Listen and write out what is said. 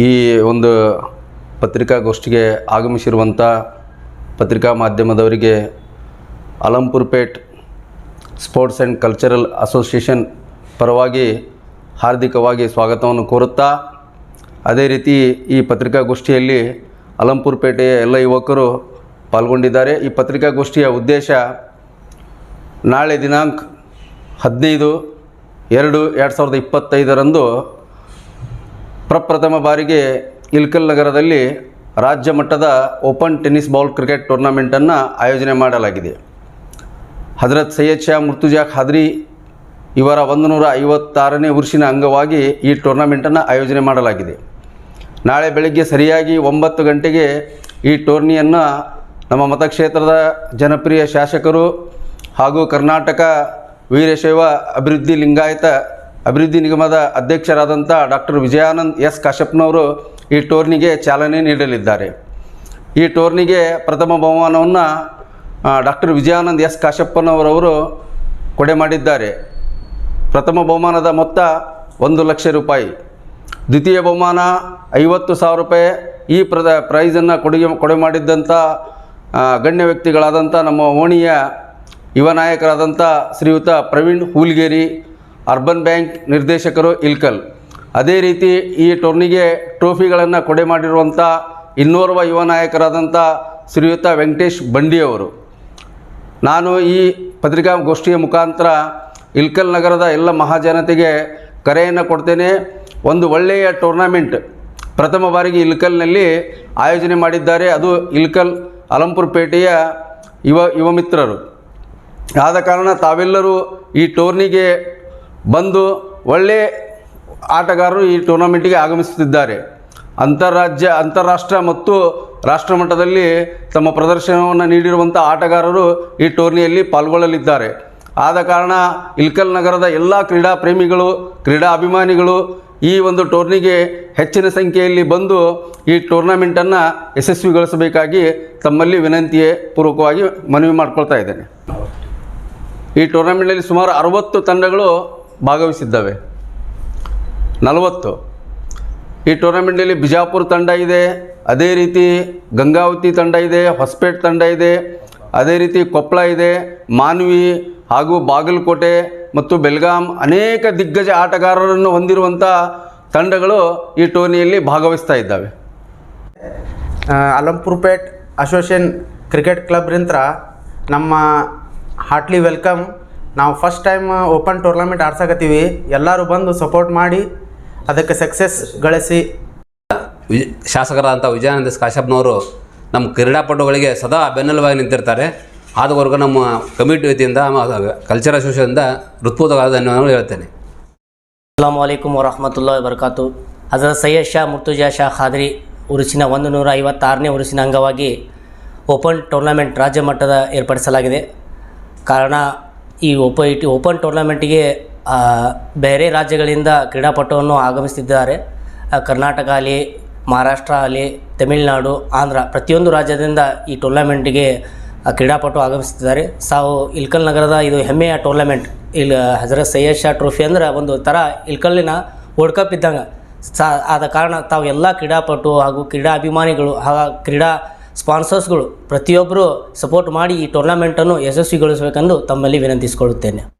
ಈ ಒಂದು ಪತ್ರಿಕಾಗೋಷ್ಠಿಗೆ ಆಗಮಿಸಿರುವಂಥ ಪತ್ರಿಕಾ ಮಾಧ್ಯಮದವರಿಗೆ Alampurpet sports and cultural association ಪರವಾಗಿ ಹಾರ್ದಿಕವಾಗಿ ಸ್ವಾಗತವನ್ನು ಕೋರುತ್ತಾ, ಅದೇ ರೀತಿ ಈ ಪತ್ರಿಕಾಗೋಷ್ಠಿಯಲ್ಲಿ ಅಲಂಪುರ್ಪೇಟೆಯ ಎಲ್ಲ ಯುವಕರು ಪಾಲ್ಗೊಂಡಿದ್ದಾರೆ. ಈ ಪತ್ರಿಕಾಗೋಷ್ಠಿಯ ಉದ್ದೇಶ ನಾಳೆ ದಿನಾಂಕ ಹದಿನೈದು ಎರಡು ಎರಡು ಸಾವಿರದ ಇಪ್ಪತ್ತೈದರಂದು ಪ್ರಪ್ರಥಮ ಬಾರಿಗೆ ಇಲ್ಕಲ್ ನಗರದಲ್ಲಿ ರಾಜ್ಯ ಮಟ್ಟದ ಓಪನ್ ಟೆನ್ನಿಸ್ ಬಾಲ್ ಕ್ರಿಕೆಟ್ ಟೂರ್ನಮೆಂಟನ್ನು ಆಯೋಜನೆ ಮಾಡಲಾಗಿದೆ. ಹಜರತ್ ಸೈಯದ್ ಶಾ ಮುರ್ತುಜಾ ಖಾದ್ರಿ ಇವರ ಒಂದು ನೂರ ಐವತ್ತಾರನೇ ವರ್ಷಿನ ಅಂಗವಾಗಿ ಈ ಟೂರ್ನಮೆಂಟನ್ನು ಆಯೋಜನೆ ಮಾಡಲಾಗಿದೆ. ನಾಳೆ ಬೆಳಗ್ಗೆ ಸರಿಯಾಗಿ ಒಂಬತ್ತು ಗಂಟೆಗೆ ಈ ಟೂರ್ನಿಯನ್ನು ನಮ್ಮ ಮತಕ್ಷೇತ್ರದ ಜನಪ್ರಿಯ ಶಾಸಕರು ಹಾಗೂ ಕರ್ನಾಟಕ ವೀರಶೈವ ಅಭಿವೃದ್ಧಿ ಲಿಂಗಾಯತ ಅಭಿವೃದ್ಧಿ ನಿಗಮದ ಅಧ್ಯಕ್ಷರಾದಂಥ ಡಾಕ್ಟರ್ ವಿಜಯಾನಂದ್ ಎಸ್ ಕಾಶ್ಯಪ್ನವರು ಈ ಟೂರ್ನಿಗೆ ಚಾಲನೆ ನೀಡಲಿದ್ದಾರೆ. ಈ ಟೂರ್ನಿಗೆ ಪ್ರಥಮ ಬಹುಮಾನವನ್ನು ಡಾಕ್ಟರ್ ವಿಜಯಾನಂದ್ ಎಸ್ ಕಾಶಪ್ಪನವರವರು ಕೊಡೆ ಮಾಡಿದ್ದಾರೆ. ಪ್ರಥಮ ಬಹುಮಾನದ ಮೊತ್ತ ಒಂದು ಲಕ್ಷ ರೂಪಾಯಿ. ದ್ವಿತೀಯ ಬಹುಮಾನ ಐವತ್ತು ಸಾವಿರ ರೂಪಾಯಿ. ಈ ಪ್ರದ, ಪ್ರೈಸನ್ನು ಕೊಡುಗೆ ಕೊಡೆ ಮಾಡಿದ್ದಂಥ ಗಣ್ಯ ವ್ಯಕ್ತಿಗಳಾದಂಥ ನಮ್ಮ ಓಣಿಯ ಯುವ ನಾಯಕರಾದಂಥ ಶ್ರೀಯುತ ಪ್ರವೀಣ್ ಹೂಲ್ಗೇರಿ ಅರ್ಬನ್ ಬ್ಯಾಂಕ್ ನಿರ್ದೇಶಕರು ಇಲ್ಕಲ್. ಅದೇ ರೀತಿ ಈ ಟೂರ್ನಿಗೆ ಟ್ರೋಫಿಗಳನ್ನು ಕೊಡೆ ಮಾಡಿರುವಂಥ ಇನ್ನೋರ್ವ ಯುವ ನಾಯಕರಾದಂಥ ಶ್ರೀಯುತ ವೆಂಕಟೇಶ್ ಬಂಡಿಯವರು. ನಾನು ಈ ಪತ್ರಿಕಾಗೋಷ್ಠಿಯ ಮುಖಾಂತರ ಇಲ್ಕಲ್ ನಗರದ ಎಲ್ಲ ಮಹಾಜನತೆಗೆ ಕರೆಯನ್ನು ಕೊಡ್ತೇನೆ. ಒಂದು ಒಳ್ಳೆಯ ಟೂರ್ನಮೆಂಟ್ ಪ್ರಥಮ ಬಾರಿಗೆ ಇಲ್ಕಲ್ನಲ್ಲಿ ಆಯೋಜನೆ ಮಾಡಿದ್ದಾರೆ. ಅದು ಇಲ್ಕಲ್ ಅಲಂಪುರ್ ಪೇಟೆಯ ಯುವ ಯುವ ಮಿತ್ರರು. ಆದ ಕಾರಣ ತಾವೆಲ್ಲರೂ ಈ ಟೂರ್ನಿಗೆ ಬಂದು ಒಳ್ಳೆ ಆಟಗಾರರು ಈ ಟೂರ್ನಮೆಂಟಿಗೆ ಆಗಮಿಸುತ್ತಿದ್ದಾರೆ. ಅಂತಾರಾಜ್ಯ, ಅಂತಾರಾಷ್ಟ್ರ ಮತ್ತು ರಾಷ್ಟ್ರ ಮಟ್ಟದಲ್ಲಿ ತಮ್ಮ ಪ್ರದರ್ಶನವನ್ನು ನೀಡಿರುವಂಥ ಆಟಗಾರರು ಈ ಟೂರ್ನಿಯಲ್ಲಿ ಪಾಲ್ಗೊಳ್ಳಲಿದ್ದಾರೆ. ಆದ ಕಾರಣ ಇಲ್ಕಲ್ ನಗರದ ಎಲ್ಲ ಕ್ರೀಡಾ ಪ್ರೇಮಿಗಳು, ಕ್ರೀಡಾ ಅಭಿಮಾನಿಗಳು ಈ ಒಂದು ಟೂರ್ನಿಗೆ ಹೆಚ್ಚಿನ ಸಂಖ್ಯೆಯಲ್ಲಿ ಬಂದು ಈ ಟೂರ್ನಮೆಂಟನ್ನು ಯಶಸ್ವಿಗೊಳಿಸಬೇಕಾಗಿ ತಮ್ಮಲ್ಲಿ ವಿನಂತಿಯೇ ಪೂರ್ವಕವಾಗಿ ಮನವಿ ಮಾಡ್ಕೊಳ್ತಾ ಇದ್ದೇನೆ. ಈ ಟೂರ್ನಮೆಂಟಲ್ಲಿ ಸುಮಾರು ಅರವತ್ತು ತಂಡಗಳು ಭಾಗವಹಿಸಿದ್ದಾವೆ. ನಲವತ್ತು, ಈ ಟೂರ್ನಮೆಂಟಲ್ಲಿ ಬಿಜಾಪುರ ತಂಡ ಇದೆ, ಅದೇ ರೀತಿ ಗಂಗಾವತಿ ತಂಡ ಇದೆ, ಹೊಸಪೇಟೆ ತಂಡ ಇದೆ, ಅದೇ ರೀತಿ ಕೊಪ್ಪಳ ಇದೆ, ಮಾನ್ವಿ ಹಾಗೂ ಬಾಗಲಕೋಟೆ ಮತ್ತು ಬೆಲ್ಗಾಂ ಅನೇಕ ದಿಗ್ಗಜ ಆಟಗಾರರನ್ನು ಹೊಂದಿರುವಂಥ ತಂಡಗಳು ಈ ಟೂರ್ನಿಯಲ್ಲಿ ಭಾಗವಹಿಸ್ತಾ ಇದ್ದಾವೆ. ಅಲಂಪುರ್ಪೇಟ್ ಅಸೋಸಿಯೇಷನ್ ಕ್ರಿಕೆಟ್ ಕ್ಲಬ್ರಿಂತ ನಮ್ಮ ಹಾಟ್ಲಿ ವೆಲ್ಕಮ್ ನಾವು ಫಸ್ಟ್ ಟೈಮ್ ಓಪನ್ ಟೂರ್ನಮೆಂಟ್ ಆಡ್ಸಕತ್ತೀವಿ. ಎಲ್ಲರೂ ಬಂದು ಸಪೋರ್ಟ್ ಮಾಡಿ ಅದಕ್ಕೆ ಸಕ್ಸಸ್ ಗಳಿಸಿ. ವಿಜ್ ಶಾಸಕರಾದಂಥ ವಿಜಯಾನಂದ ಎಸ್ ಕಾಶ್ಯಪ್ನವರು ನಮ್ಮ ಕ್ರೀಡಾಪಟುಗಳಿಗೆ ಸದಾ ಬೆನ್ನೆಲುಬಾಗಿ ನಿಂತಿರ್ತಾರೆ. ಆದವರೆಗೂ ನಮ್ಮ ಕಮಿಟಿ ವತಿಯಿಂದ ಕಲ್ಚರ್ ಅಸೋಸಿಯೇಷನ್ದ ಹೃತ್ಪೂರ್ವಕವಾದ ಧನ್ಯವಾದಗಳು ಹೇಳ್ತೇನೆ. ಅಸ್ಲಾಂ ವಲೈಕುಮ್ ವರಹಮತುಲ್ಲಾ ವರ್ಕಾತು ಅದರ ಸೈಯದ್ ಶಾ ಮುರ್ತುಜಾ ಶಾ ಖಾದ್ರಿ ಉರುಸಿನ ಒಂದು ನೂರ ಐವತ್ತಾರನೇ ಉರುಸಿನ ಅಂಗವಾಗಿ ಓಪನ್ ಟೂರ್ನಮೆಂಟ್ ರಾಜ್ಯ ಮಟ್ಟದ ಏರ್ಪಡಿಸಲಾಗಿದೆ. ಕಾರಣ ಈ ಓಪ ಇಟಿ ಓಪನ್ ಟೂರ್ನಮೆಂಟಿಗೆ ಬೇರೆ ರಾಜ್ಯಗಳಿಂದ ಕ್ರೀಡಾಪಟುವನ್ನು ಆಗಮಿಸುತ್ತಿದ್ದಾರೆ ಕರ್ನಾಟಕ ಆಗಲಿ, ಮಹಾರಾಷ್ಟ್ರ ಆಗಲಿ, ತಮಿಳುನಾಡು, ಆಂಧ್ರ, ಪ್ರತಿಯೊಂದು ರಾಜ್ಯದಿಂದ ಈ ಟೂರ್ನಮೆಂಟಿಗೆ ಕ್ರೀಡಾಪಟು ಆಗಮಿಸುತ್ತಿದ್ದಾರೆ ಸಾವು ಇಲ್ಕಲ್ ನಗರದ ಇದು ಹೆಮ್ಮೆಯ ಟೂರ್ನಮೆಂಟ್. ಇಲ್ಲಿ ಹಜರತ್ ಸೈಯದ್ ಶಾ ಟ್ರೋಫಿ ಅಂದ್ರೆ ಒಂದು ಥರ ಇಲ್ಕಲ್ಲಿನ ವರ್ಲ್ಡ್ ಕಪ್ ಇದ್ದಂಗೆ. ಸಾ, ಆದ ಕಾರಣ ತಾವು ಎಲ್ಲ ಕ್ರೀಡಾಪಟು ಹಾಗೂ ಕ್ರೀಡಾ ಅಭಿಮಾನಿಗಳು ಹಾಗೂ ಕ್ರೀಡಾ ಸ್ಪಾನ್ಸರ್ಸ್ಗಳು ಪ್ರತಿಯೊಬ್ಬರು ಸಪೋರ್ಟ್ ಮಾಡಿ ಈ ಟೂರ್ನಮೆಂಟನ್ನು ಯಶಸ್ವಿಗೊಳಿಸಬೇಕೆಂದು ತಮ್ಮಲ್ಲಿ ವಿನಂತಿಸಿಕೊಳ್ಳುತ್ತೇನೆ.